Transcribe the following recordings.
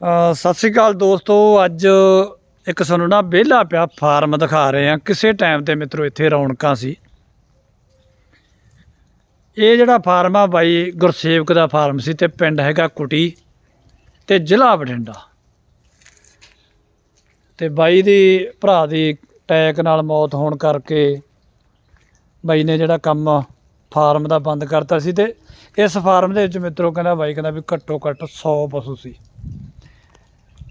ਸਤਿ ਸ੍ਰੀ ਅਕਾਲ ਦੋਸਤੋ, ਅੱਜ ਇੱਕ ਸਾਨੂੰ ਨਾ ਵਿਹਲਾ ਪਿਆ ਫਾਰਮ ਦਿਖਾ ਰਹੇ ਆ ਕਿਸੇ ਟਾਈਮ ਤੇ ਮਿੱਤਰੋ, ਇੱਥੇ ਰੌਣਕਾਂ ਸੀ। ਇਹ ਜਿਹੜਾ ਫਾਰਮ ਆ ਬਾਈ ਗੁਰਸੇਵਕ ਦਾ ਫਾਰਮ ਸੀ ਤੇ ਪਿੰਡ ਹੈਗਾ ਕੁਟੀ ਤੇ ਜ਼ਿਲ੍ਹਾ ਬਠਿੰਡਾ। ਤੇ ਬਾਈ ਦੀ ਭਰਾ ਦੀ ਟੈਕ ਨਾਲ ਮੌਤ ਹੋਣ ਕਰਕੇ ਬਾਈ ਨੇ ਜਿਹੜਾ ਕੰਮ ਫਾਰਮ ਦਾ ਬੰਦ ਕਰਤਾ ਸੀ ਤੇ ਇਸ ਫਾਰਮ ਦੇ ਵਿੱਚ ਮਿੱਤਰੋ ਕਹਿੰਦਾ ਬਾਈ ਕਹਿੰਦਾ ਵੀ ਘੱਟੋ ਘੱਟ 100 ਪਸ਼ੂ ਸੀ।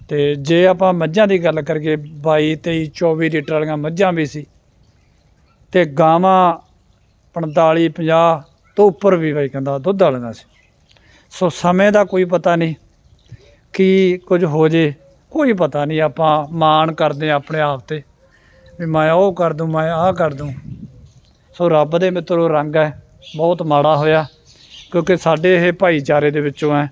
ਤੇ ਜੇ ਆਪਾਂ ਮੱਝਾਂ ਦੀ ਗੱਲ ਕਰੀਏ 22 23 24 ਲੀਟਰ ਵਾਲੀਆਂ ਮੱਝਾਂ ਵੀ ਸੀ ਤੇ ਗਾਵਾਂ 45 50 ਤੋਂ ਉੱਪਰ ਵੀ ਬਾਈ ਕਹਿੰਦਾ ਦੁੱਧ ਵਾਲੀਆਂ ਸੀ। ਸੋ ਸਮੇਂ ਦਾ ਕੋਈ ਪਤਾ ਨਹੀਂ ਕੀ ਕੁਝ ਹੋ ਜੇ, ਕੋਈ ਪਤਾ ਨਹੀਂ। ਆਪਾਂ ਮਾਣ ਕਰਦੇ ਹਾਂ ਆਪਣੇ ਆਪ ਤੇ ਵੀ ਮੈਂ ਉਹ ਕਰ ਦੂੰ, ਮੈਂ ਆਹ ਕਰ ਦੂੰ। ਸੋ ਰੱਬ ਦੇ ਮਿੱਤਰੋ, ਰੰਗ ਹੈ, ਬਹੁਤ ਮਾੜਾ ਹੋਇਆ ਕਿਉਂਕਿ ਸਾਡੇ ਇਹ ਭਾਈਚਾਰੇ ਦੇ ਵਿੱਚੋਂ ਹੈ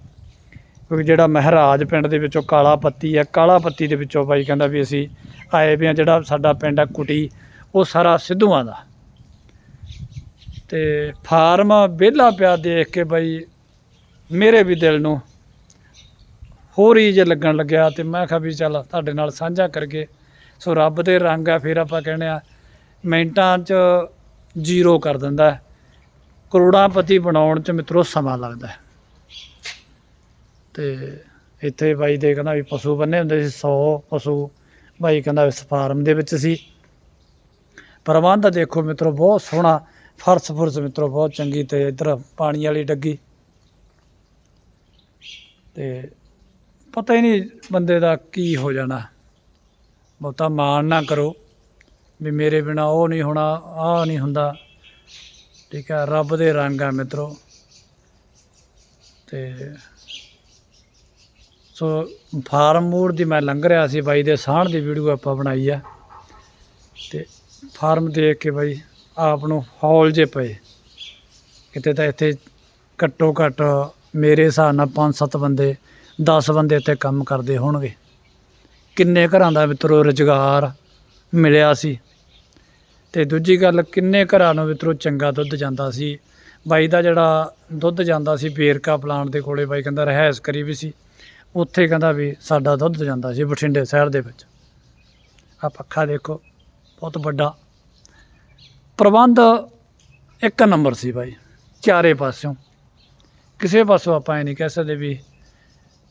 ਕਿਉਂਕਿ ਜਿਹੜਾ ਮਹਿਰਾਜ ਪਿੰਡ ਦੇ ਵਿੱਚੋਂ ਕਾਲਾ ਪੱਤੀ ਹੈ ਕਾਲਾ ਪੱਤੀ ਦੇ ਵਿੱਚੋਂ ਬਾਈ ਕਹਿੰਦਾ ਵੀ ਅਸੀਂ ਆਏ ਵੀ ਹਾਂ, ਜਿਹੜਾ ਸਾਡਾ ਪਿੰਡ ਆ ਕੁਟੀ, ਉਹ ਸਾਰਾ ਸਿੱਧੂਆਂ ਦਾ। ਤੇ ਫਾਰਮ ਵਿਹਲਾ ਪਿਆ ਦੇਖ ਕੇ ਬਾਈ ਮੇਰੇ ਵੀ ਦਿਲ ਨੂੰ ਹੋਰ ਹੀ ਜੇ ਲੱਗਣ ਲੱਗਿਆ ਤੇ ਮੈਂ ਕਿਹਾ ਵੀ ਚੱਲ ਤੁਹਾਡੇ ਨਾਲ ਸਾਂਝਾ ਕਰਕੇ, ਸੋ ਰੱਬ ਦੇ ਰੰਗ ਆ, ਫਿਰ ਆਪਾਂ ਕਹਿੰਦੇ ਆ ਮਿੰਟਾਂ 'ਚ ਜ਼ੀਰੋ ਕਰ ਦਿੰਦਾ ਕਰੋੜਾਂ ਪਤੀ ਬਣਾਉਣ 'ਚ ਮਿੱਤਰੋ ਸਮਾਂ ਲੱਗਦਾ ਤੇ ਇੱਥੇ ਬਾਈ ਦੇ ਕਹਿੰਦਾ ਵੀ ਪਸ਼ੂ ਬੰਨੇ ਹੁੰਦੇ ਸੀ 100 ਪਸ਼ੂ। ਬਾਈ ਕਹਿੰਦਾ ਇਸ ਫਾਰਮ ਦੇ ਵਿੱਚ ਸੀ। ਪ੍ਰਬੰਧ ਦੇਖੋ ਮਿੱਤਰੋ, ਬਹੁਤ ਸੋਹਣਾ, ਫਰਸ਼ ਫੁਰਸ਼ ਮਿੱਤਰੋ, ਬਹੁਤ ਚੰਗੀ ਤੇ ਇੱਧਰ ਪਾਣੀ ਵਾਲੀ ਡੱਗੀ। ਤੇ ਪਤਾ ਹੀ ਨਹੀਂ ਬੰਦੇ ਦਾ ਕੀ ਹੋ ਜਾਣਾ। ਬਹੁਤਾ ਮਾਣ ਨਾ ਕਰੋ ਵੀ ਮੇਰੇ ਬਿਨਾ ਉਹ ਨਹੀਂ ਹੋਣਾ, ਆਹ ਨਹੀਂ ਹੁੰਦਾ। ਠੀਕ ਹੈ ਰੱਬ ਦੇ ਰੰਗ ਆ ਮਿੱਤਰੋ। ਤੇ ਸੋ ਫਾਰਮ ਮੋੜ ਦੀ ਮੈਂ ਲੰਘ ਰਿਹਾ ਸੀ ਬਾਈ ਦੇ ਸਾਹਣ ਦੀ ਵੀਡੀਓ ਆਪਾਂ ਬਣਾਈ ਆ। ਤੇ ਫਾਰਮ ਦੇਖ ਕੇ ਬਾਈ ਆਪ ਨੂੰ ਹੌਲ ਜੇ ਪਏ। ਕਿਤੇ ਤਾਂ ਇੱਥੇ ਘੱਟੋ ਘੱਟ ਮੇਰੇ ਹਿਸਾਬ ਨਾਲ 5-7 ਬੰਦੇ 10 ਬੰਦੇ ਇੱਥੇ ਕੰਮ ਕਰਦੇ ਹੋਣਗੇ। ਕਿੰਨੇ ਘਰਾਂ ਦਾ ਮਿੱਤਰੋ ਰੁਜ਼ਗਾਰ ਮਿਲਿਆ ਸੀ। ਤੇ ਦੂਜੀ ਗੱਲ, ਕਿੰਨੇ ਘਰਾਂ ਨੂੰ ਮਿੱਤਰੋ ਚੰਗਾ ਦੁੱਧ ਜਾਂਦਾ ਸੀ। ਬਾਈ ਦਾ ਜਿਹੜਾ ਦੁੱਧ ਜਾਂਦਾ ਸੀ, ਬੇਰਕਾ ਪਲਾਂਟ ਦੇ ਕੋਲੇ ਬਾਈ ਕਹਿੰਦਾ ਰਹਿਸ ਕਰੀ ਵੀ ਸੀ। ਉੱਥੇ ਕਹਿੰਦਾ ਵੀ ਸਾਡਾ ਦੁੱਧ ਜਾਂਦਾ ਸੀ ਬਠਿੰਡੇ ਸ਼ਹਿਰ ਦੇ ਵਿੱਚ। ਆ ਪੱਖਾ ਦੇਖੋ, ਬਹੁਤ ਵੱਡਾ। ਪ੍ਰਬੰਧ ਇੱਕ ਨੰਬਰ ਸੀ ਭਾਈ ਚਾਰੇ ਪਾਸਿਓਂ। ਕਿਸੇ ਪਾਸੋਂ ਆਪਾਂ ਇਹ ਨਹੀਂ ਕਹਿ ਸਕਦੇ ਵੀ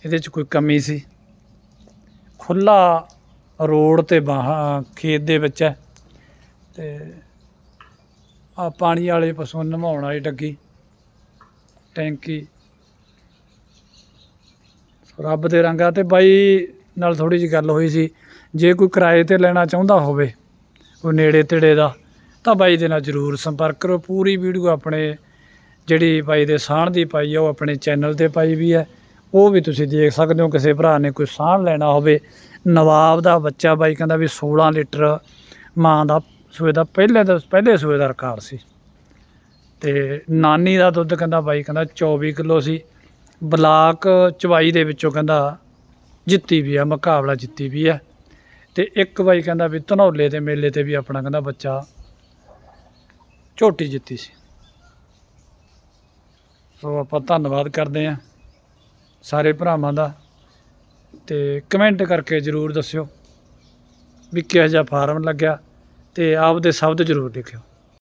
ਇਹਦੇ 'ਚ ਕੋਈ ਕਮੀ ਸੀ। ਖੁੱਲਾ ਰੋਡ ਤੇ ਬਾਹਾਂ, ਖੇਤ ਦੇ ਵਿੱਚ ਹੈ ਤੇ ਆ ਪਾਣੀ ਵਾਲੇ ਪਸ਼ੂ ਨਮਾਉਣ ਵਾਲੀ ਡੱਗੀ, ਟੈਂਕੀ ਰੱਬ ਦੇ ਰੰਗ ਆ ਅਤੇ ਬਾਈ ਨਾਲ ਥੋੜ੍ਹੀ ਜਿਹੀ ਗੱਲ ਹੋਈ ਸੀ। ਜੇ ਕੋਈ ਕਿਰਾਏ ਤੇ ਲੈਣਾ ਚਾਹੁੰਦਾ ਹੋਵੇ, ਕੋਈ ਨੇੜੇ ਤੇੜੇ ਦਾ, ਤਾਂ ਬਾਈ ਦੇ ਨਾਲ ਜਰੂਰ ਸੰਪਰਕ ਕਰੋ। ਪੂਰੀ ਵੀਡੀਓ ਆਪਣੇ ਜਿਹੜੀ ਬਾਈ ਦੇ ਸਾਹਣ ਦੀ ਪਾਈ ਆ, ਉਹ ਆਪਣੇ ਚੈਨਲ ਤੇ ਪਾਈ ਵੀ ਹੈ ਉਹ ਵੀ ਤੁਸੀਂ ਦੇਖ ਸਕਦੇ ਹੋ, ਕਿਸੇ ਭਰਾ ਨੇ ਕੋਈ ਸਾਹਣ ਲੈਣਾ ਹੋਵੇ। ਨਵਾਬ ਦਾ ਬੱਚਾ ਬਾਈ ਕਹਿੰਦਾ ਵੀ 16 ਲੀਟਰ ਮਾਂ ਦਾ ਸੂਏ ਦਾ ਪਹਿਲੇ ਦਾ, ਪਹਿਲੇ ਸੂਏ ਦਾ ਰਿਕਾਰਡ ਸੀ। ਤੇ ਨਾਨੀ ਦਾ ਦੁੱਧ ਕਹਿੰਦਾ ਬਾਈ ਕਹਿੰਦਾ 24 ਕਿਲੋ ਸੀ। ਬਲਾਕ ਚਵਾਈ ਦੇ ਵਿੱਚੋਂ ਕਹਿੰਦਾ ਜਿੱਤੀ ਵੀ ਆ, ਮੁਕਾਬਲਾ ਜਿੱਤੀ ਵੀ ਆ। ਤੇ ਇੱਕ ਵਾਰੀ ਕਹਿੰਦਾ ਵੀ ਧਨੌਲੇ ਦੇ ਮੇਲੇ ਤੇ ਵੀ ਆਪਣਾ ਕਹਿੰਦਾ ਬੱਚਾ ਝੋਟੀ ਜਿੱਤੀ ਸੀ। ਸੋ ਆਪਾਂ ਧੰਨਵਾਦ ਕਰਦੇ ਹਾਂ ਸਾਰੇ ਭਰਾਵਾਂ ਦਾ ਤੇ ਕਮੈਂਟ ਕਰਕੇ ਜਰੂਰ ਦੱਸਿਓ ਵੀ ਕਿਹੋ ਜਿਹਾ ਫਾਰਮ ਲੱਗਿਆ ਤੇ ਆਪਦੇ ਸ਼ਬਦ ਜਰੂਰ ਲਿਖਿਓ।